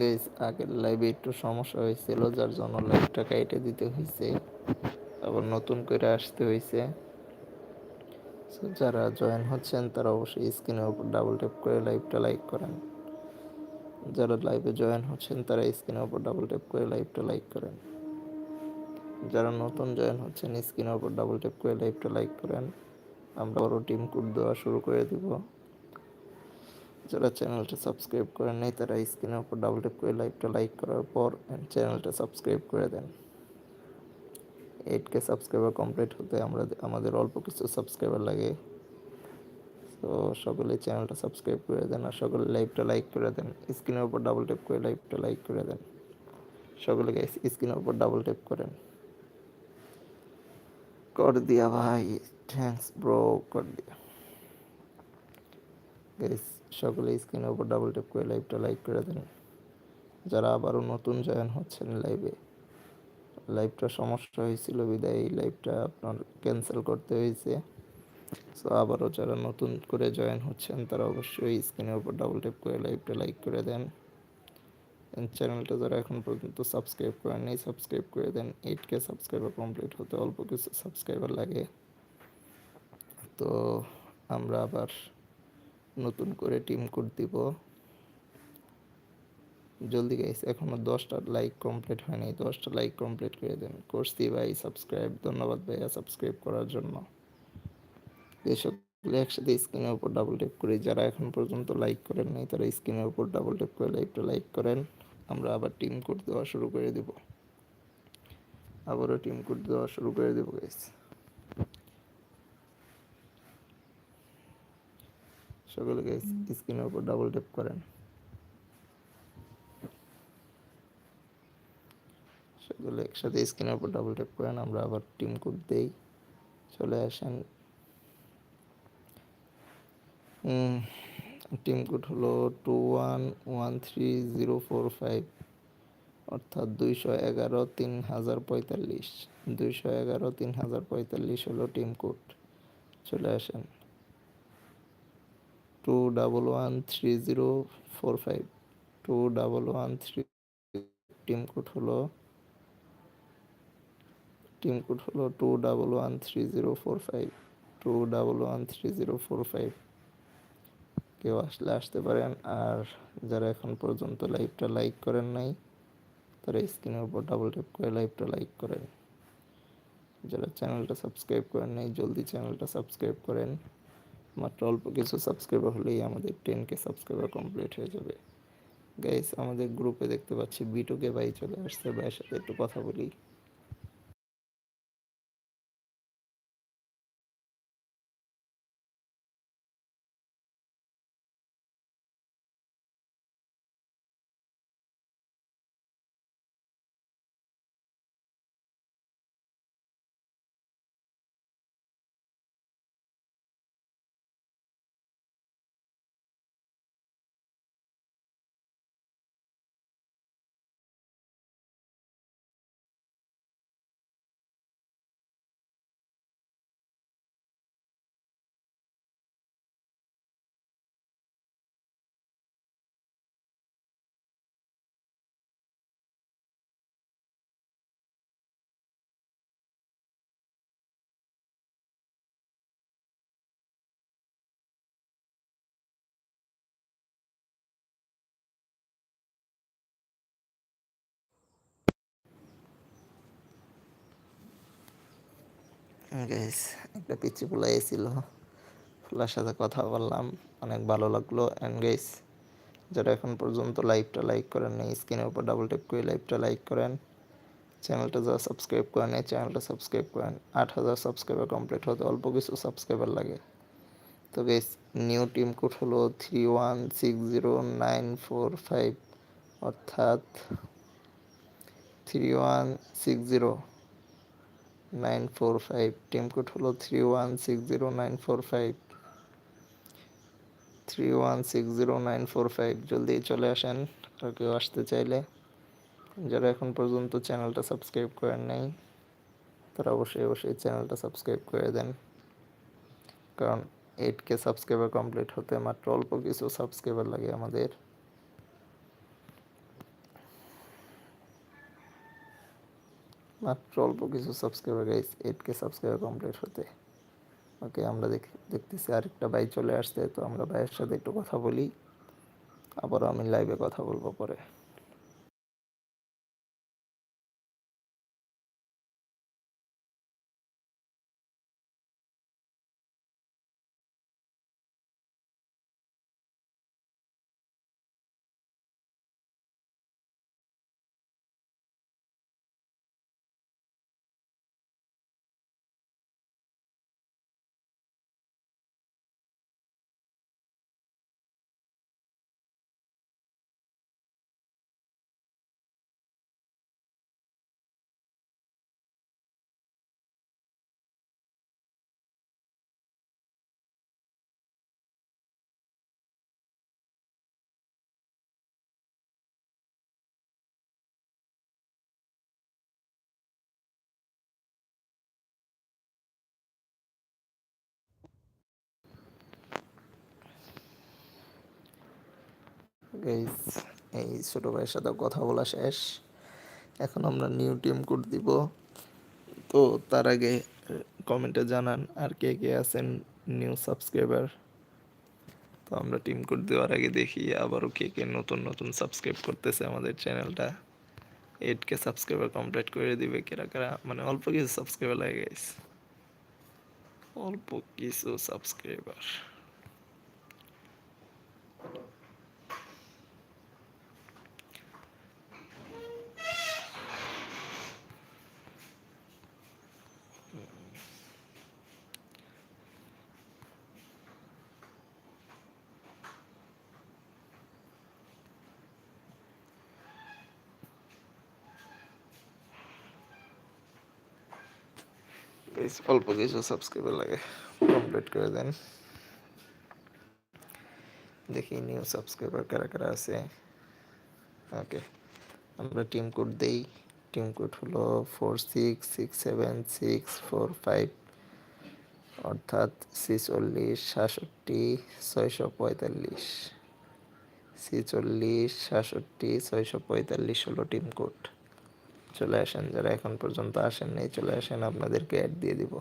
Guys আগের লাইভে একটু সমস্যা হয়েছিল, যার জন্য লাইভটা কাইটে দিতে হয়েছে। আবার নতুন করে আসতে হয়েছে। সো যারা জয়েন হচ্ছেন, তারা অবশ্যই স্ক্রিনের উপর ডাবল ট্যাপ করে লাইভটা লাইক করেন। যারা লাইভে জয়েন হচ্ছেন, তারা স্ক্রিনের উপর ডাবল ট্যাপ করে লাইভটা লাইক করেন। যারা নতুন জয়েন হচ্ছেন স্ক্রিনের উপর ডাবল ট্যাপ করে লাইভটা লাইক করেন। আমরা আরও টিম কোড দেওয়া শুরু করে দিব। যারা চ্যানেলটা সাবস্ক্রাইব করেন নাই, তারা স্ক্রিনের উপর ডাবল ট্যাপ করে লাইভটা লাইক করার পর চ্যানেলটা সাবস্ক্রাইব করে দেন। এইট কে সাবস্ক্রাইবার কমপ্লিট হতে আমরা আমাদের অল্প কিছু সাবস্ক্রাইবার লাগে। তো সকলে চ্যানেলটা সাবস্ক্রাইব করে দেন আর সকলে লাইভটা লাইক করে দেন। স্ক্রিনের উপর ডাবল ট্যাপ করে লাইভটা লাইক করে দেন। সকলে স্ক্রিনের উপর ডাবল ট্যাপ করেন। কর দিয়া ভাই থ্যাংকস ব্রো কর দিয়া। গাইস সকলে স্ক্রিনের উপর ডাবল ট্যাপ করে লাইভটা লাইক করে দেন। যারা আবারও নতুন জয়েন হচ্ছেন লাইভে লাইভটা সমস্যা হয়েছিল বিদায় এই লাইভটা আপনার ক্যান্সেল করতে হয়েছে। সো আবারও যারা নতুন করে জয়েন হচ্ছেন, তারা অবশ্যই স্ক্রিনের উপর ডাবল ট্যাপ করে লাইভটা লাইক করে দেন। চ্যানেলটা যারা এখন পর্যন্ত সাবস্ক্রাইব করেন নেই সাবস্ক্রাইব করে দেন। এইট কে সাবস্ক্রাইবার কমপ্লিট হতে অল্প কিছু সাবস্ক্রাইবার লাগে। তো, আমরা আবার নতুন করে টিম কোড দিব। জলদি গাইস এখনও দশটা লাইক কমপ্লিট হয়নি। দশটা লাইক কমপ্লিট করে দেন। করছি ভাই সাবস্ক্রাইব ধন্যবাদ ভাইয়া সাবস্ক্রাইব করার জন্য। এসব একসাথে স্ক্রিনের উপর ডাবল ট্যাপ করি। যারা এখন পর্যন্ত লাইক করেন নাই, তারা স্ক্রিনের উপর ডাবল ট্যাপ করে লাইকটা লাইক করেন। আমরা আবার টিম কোড দেওয়া শুরু করে দেব। আবারও টিম কোড দেওয়া শুরু করে দেবো গাইস সকলে স্ক্রিনের উপর ডাবল ট্যাপ করেন। সকলে একসাথে স্ক্রিনের উপর ডাবল ট্যাপ করেন আমরা আবার টিম কোড দেই। চলে আসেন। টিম কোড হলো two one one three zero four five অর্থাৎ দুইশো এগারো তিন হাজার পঁয়তাল্লিশ। দুইশো এগারো তিন হাজার পঁয়তাল্লিশ হলো টিম কোড চলে আসেন। Two double one three zero four five two double one three team code হলো টিম কোড হলো two double one three zero four five two double one three zero four five কেউ আসলে আসতে পারেন, আর যারা এখন পর্যন্ত লাইভটা লাইক করেন নাই, তারা স্ক্রিনের উপর ডাবল ট্যাপ করে লাইভটা লাইক করেন। যারা চ্যানেলটা সাবস্ক্রাইব করেন নাই, জলদি চ্যানেলটা সাবস্ক্রাইব করেন। মাত্র অল্প কিছু সাবস্ক্রাইবার হলেই আমাদের টেন কে সাবস্ক্রাইবার কমপ্লিট হয়ে যাবে। গাইস আমাদের গ্রুপে দেখতে পাচ্ছি বিটুকে ভাই চলে আসছে, ভাইয়ের সাথে একটু কথা বলি। গাইস একটা পোলা এসেছিল পোলার সাথে কথা বললাম, অনেক ভালো লাগল। অ্যান্ড গাইস যারা এখন পর্যন্ত লাইভটা লাইক করেন নি স্ক্রিনের উপর ডাবল টেপ করে লাইভটা লাইক করেন। চ্যানেলটা যারা সাবস্ক্রাইব করেন এই চ্যানেলটা সাবস্ক্রাইব করেন। আট হাজার সাবস্ক্রাইবার কমপ্লিট হতে অল্প কিছু সাবস্ক্রাইবার লাগে। তো গাইস নিউ টিম কোড হলো three one six zero nine four five অর্থাৎ three one six zero nine four five team code হলো three one six zero nine four five. Three one six zero nine four five, জলদি চলে আসেন, আর কেউ আসতে চাইলে। যারা এখন পর্যন্ত চ্যানেলটা সাবস্ক্রাইব করেন নাই, তারা অবশ্যই অবশ্যই চ্যানেলটা সাবস্ক্রাইব করে দেন। কারণ এইট কে সাবস্ক্রাইবার কমপ্লিট হতে মাত্র অল্প কিছু সাবস্ক্রাইবার লাগে আমাদের। মাত্র অল্প কিছু subscriber guys eight K subscriber complete হতে। ওকে আমরা দেখ- দেখতেছি আরেকটা ভাই চলে আসছে, তো আমরা ভাইয়ের সাথে একটু কথা বলি। আবারও আমি লাইভে কথা বলব পরে। গাইস এই ছোট ভাইয়ের সাথে কথা বলা শেষ। এখন আমরা নিউ টিম কোড দিব। তো তার আগে কমেন্টে জানান আর কে কে আছেন নিউ সাবস্ক্রাইবার তো আমরা টিম কোড দেওয়ার আগে দেখি আবারও কে কে নতুন নতুন সাবস্ক্রাইব করতেছে আমাদের চ্যানেলটা এইট কে সাবস্ক্রাইবার কমপ্লিট করে দিবে। কেরা কেরা? মানে অল্প কিছু সাবস্ক্রাইবার লাগে গাইস অল্প কিছু সাবস্ক্রাইবার অল্প কিছু সাবস্ক্রাইবার লাগে কমপ্লিট করে দেন। দেখি নিউ সাবস্ক্রাইবার কারা কারা আছে। ওকে আমরা টিম কোড দেই। টিম কোড হলো four six six seven six four five অর্থাৎ ছিচল্লিশ, সাতষট্টি, ছয়শো পঁয়তাল্লিশ। ছিচল্লিশ, সাতষট্টি, ছয়শো পঁয়তাল্লিশ হলো টিম কোড চলে আসেন, যারা এখন পর্যন্ত আসেন নাই, চলে আসেন, আপনাদেরকে অ্যাড দিয়ে দিব।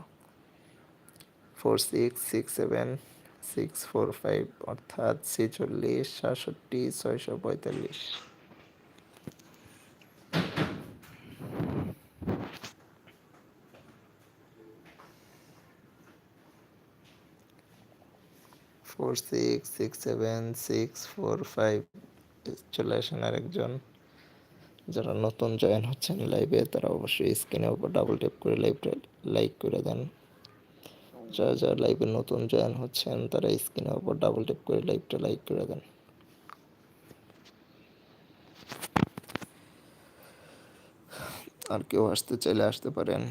Four six six seven six four five অর্থাৎ ছেচল্লিশ, সাতষট্টি, ছয়শো পঁয়তাল্লিশ। Four six six seven six four five চলে আসেন আরেকজন। যারা নতুন জয়েন হচ্ছেন লাইভে তারা অবশ্যই স্ক্রিনের উপর ডাবল ট্যাপ করে লাইভটা লাইক করে দেন। যারা যারা লাইভে নতুন জয়েন হচ্ছেন, তারা স্ক্রিনের উপর ডাবল ট্যাপ করে লাইভটা লাইক করে দেন। আর কেউ আসতে চাইলে আসতে পারেন।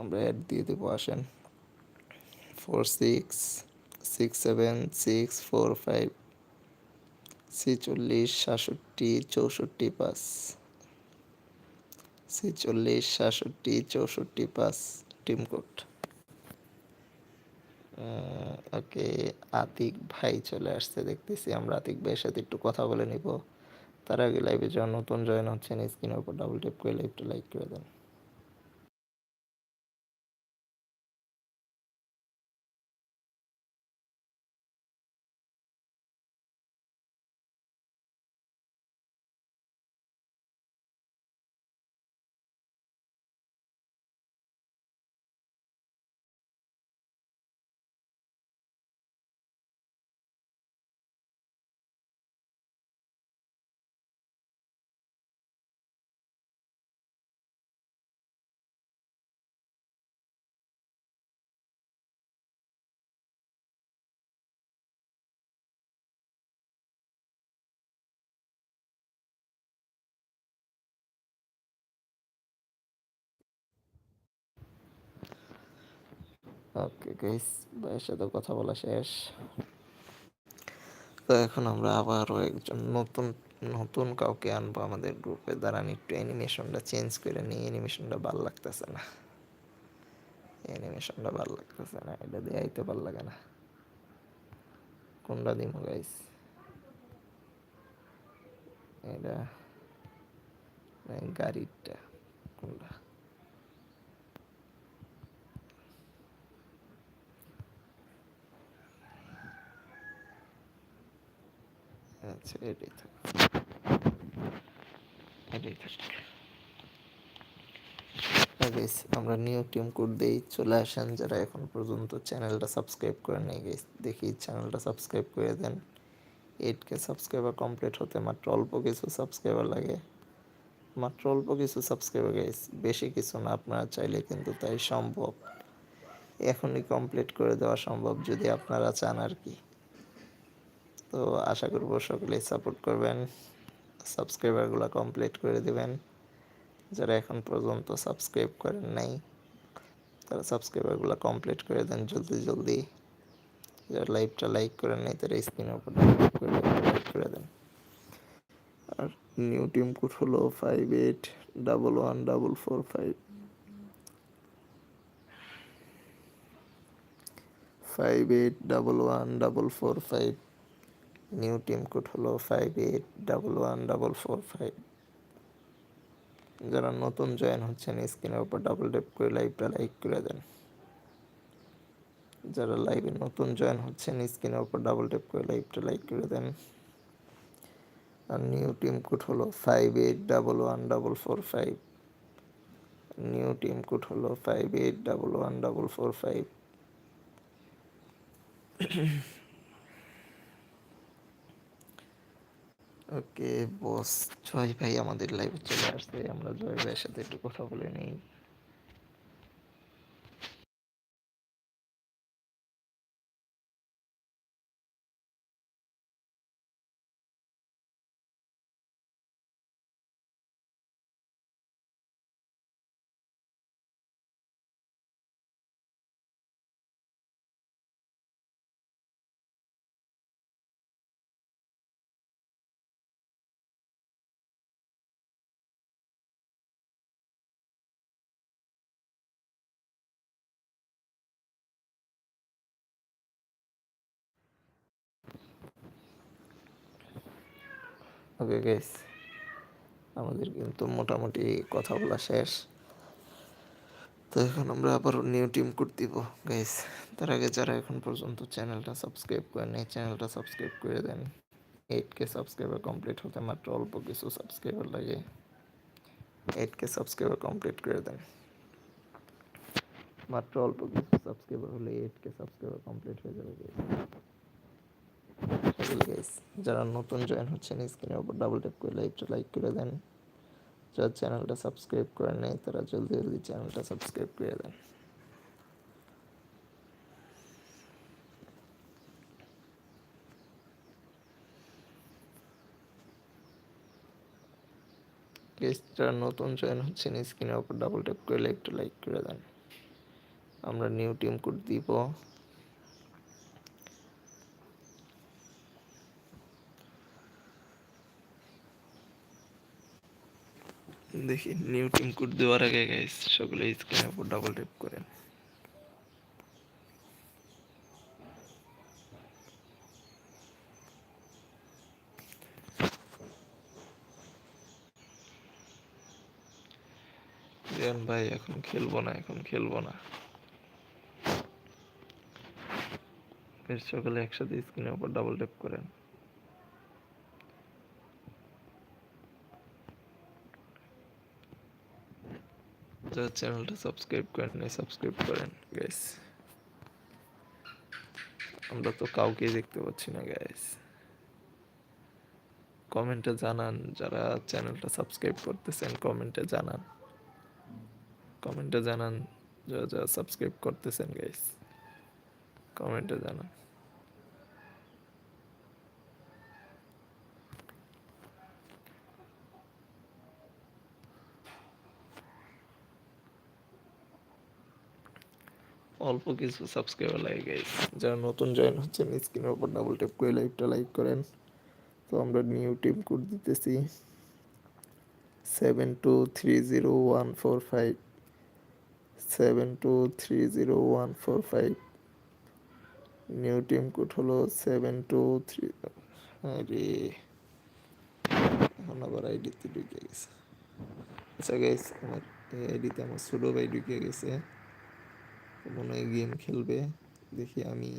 আমরা অ্যাড দিয়ে দেবো, আসেন। Four six six seven six four five ছেচল্লিশ, সাতষট্টি, চৌষট্টি, পাঁচ। ছেচল্লিশ, সাতষট্টি, চৌষট্টি পাঁচ টিম কোড ওকে আতিক ভাই চলে আসছে, দেখতেছি আমরা আতিক ভাইয়ের সাথে একটু কথা বলে নিব। তার আগে লাইভে যারা নতুন জয়েন হচ্ছেন স্ক্রিনের উপর ডাবল টেপ করে লাইভটা লাইক করে দেন। ওকে গাইস ভাইয়ের সাথে কথা বলা শেষ। তো এখন আমরা আবারও একজন নতুন নতুন কাউকে আনব আমাদের গ্রুপে দাঁড়ান, একটু অ্যানিমেশনটা চেঞ্জ করে নিই। অ্যানিমেশনটা ভালো লাগতেছে না। অ্যানিমেশনটা ভালো লাগতেছে না। এটা দিয়ে আইতে ভালো লাগে না। কোনটা দিব গাইস এটা গাড়িটা, কোনটা? আচ্ছা এটাই থাক এটাই থাক আমরা নিউ টিম কোড চলে আসেন। যারা এখন পর্যন্ত চ্যানেলটা সাবস্ক্রাইব করে নেই দেখি চ্যানেলটা সাবস্ক্রাইব করে দেন। এইট কে সাবস্ক্রাইবার কমপ্লিট হতে মাত্র অল্প কিছু সাবস্ক্রাইবার লাগে। মাত্র অল্প কিছু সাবস্ক্রাইবার বেশি কিছু না, আপনারা চাইলে কিন্তু তাই সম্ভব। এখনই কমপ্লিট করে দেওয়া সম্ভব যদি আপনারা চান আর কি। তো আশা করব সকলেই সাপোর্ট করবেন সাবস্ক্রাইবারগুলো কমপ্লিট করে দেবেন। যারা এখন পর্যন্ত সাবস্ক্রাইব করেন নাই, তারা সাবস্ক্রাইবারগুলো কমপ্লিট করে দেন জলদি জলদি। যারা লাইভটা লাইক করেন নাই, তারা স্ক্রিনের উপর লাইক করে দেন। আর নিউ টিম কোড হলো five eight double one double four five five eight double one double four five new team code হলো five eight double one double four five যারা নতুন জয়েন হচ্ছেন স্ক্রিনের উপর ডাবল ট্যাপ করে লাইভটা লাইক করে দেন। যারা লাইভে নতুন জয়েন হচ্ছেন স্ক্রিনের উপর ডাবল ট্যাপ করে লাইভটা লাইক করে দেন। আর নিউ টিম কোড হলো five eight double one double four five new team code হলো five eight double one double four five okay boss Joy ভাই, আমাদের লাইভে চলে আসছে। আমরা জয় ভাইয়ের সাথে একটু কথা বলে নিই। ওকে গাইস আমাদের কিন্তু মোটামুটি কথা বলা শেষ। তো এখন আমরা আবার নিউ টিম কোড দিব গাইস তার আগে যারা এখন পর্যন্ত চ্যানেলটা সাবস্ক্রাইব করেন এই চ্যানেলটা সাবস্ক্রাইব করে দেন। এইট কে সাবস্ক্রাইবার কমপ্লিট হতে মাত্র অল্প কিছু সাবস্ক্রাইবার লাগে। এইট কে সাবস্ক্রাইবার কমপ্লিট করে দেন। মাত্র অল্প কিছু সাবস্ক্রাইবার হলে এইট কে সাবস্ক্রাইবার কমপ্লিট হয়ে যাবে গাইস যারা নতুন জয়েন হচ্ছেন স্ক্রিনের উপর ডাবল ট্যাপ করে লাইভটা লাইক করে দেন। যারা চ্যানেলটা সাবস্ক্রাইব করে নেই, তারা জলদি জলদি চ্যানেলটা সাবস্ক্রাইব করে দেন। যারা নতুন জয়েন হচ্ছেন স্ক্রিনের উপর ডাবল ট্যাপ করে লাইভটা লাইক করে দেন। আমরা নিউ টিম কোড দিব। দেখি নিউ টিম কোড দেওয়ার আগে গাইস সকলে স্ক্রিনের উপর ডাবল ট্যাপ করেন। রিয়ান ভাই, এখন খেলব না, এখন খেলব না। সকলে একসাথে স্ক্রিনের উপর ডাবল ট্যাপ করেন। যারা চ্যানেলটা সাবস্ক্রাইব করেন নাই, সাবস্ক্রাইব করেন গাইস আমরা তো কাউকে দেখতে পাচ্ছি না গাইস কমেন্টে জানান যারা চ্যানেলটা সাবস্ক্রাইব করতেছেন, কমেন্টে জানান। কমেন্টে জানান যারা যারা সাবস্ক্রাইব করতেছেন গাইস কমেন্টে জানান। অল্প কিছু সাবস্ক্রাইবার লাগে গাইস যারা নতুন জয়েন হচ্ছেন স্ক্রিনের উপর ডাবল ট্যাপ করে লাইভটা লাইক করেন। তো আমরা নিউ টিম কোড দিতেছি। Seven two three zero one four five seven two three zero one four five new team code হলো সেভেন টু থ্রি আরে, এখন আবার আইডিতে ঢুকে গেছে। আচ্ছা গাইস আমার আইডিতে আমার ছোটো ভাই ঢুকে গেছে। মনে হয় গেম খেলবে, দেখি আমি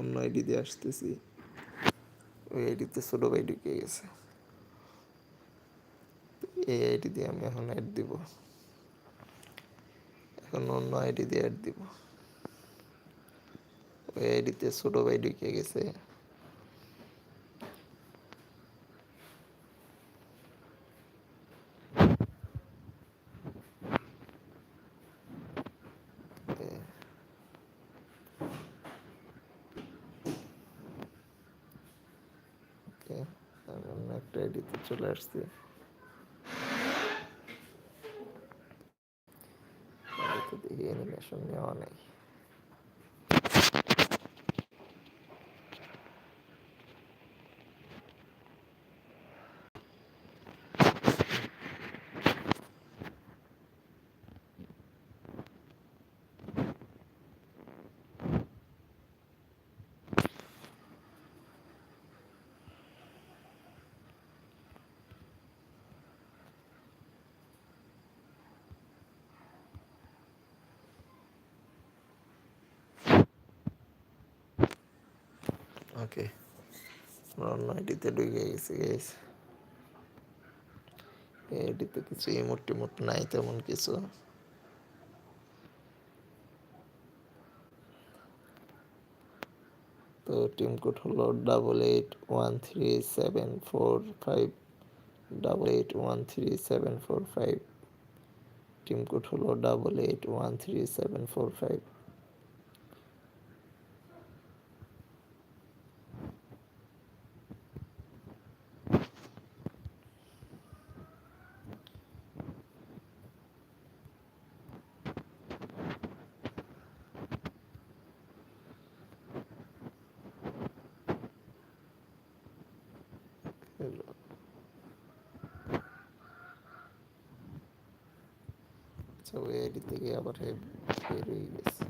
অন্য আইডি দিয়ে আসতেছি। ওই আইডিতে ছোটো ভাই ঢুকে গেছে। এই আইডি দিয়ে আমি এখন অ্যাড দিব। এখন অন্য আইডি দিয়ে অ্যাড দিব। ওই আইডিতে ছোটো ভাই ঢুকে গেছে এ, ওকে আমি অন্য একটা আইডিতে চলে আসছি দেখি অ্যানিমেশন নেওয়া নেই ওকে আমরা অন্য ঢুকে গেছি এই আইডিতে কিছু ইমোট টিমোট নাই তেমন কিছু। তো টিম কোড হলো double eight one three seven four five double eight one three seven four five team code হলো double eight one three seven four five আচ্ছা ওই আইডি থেকে আবার বের হয়ে গেছে।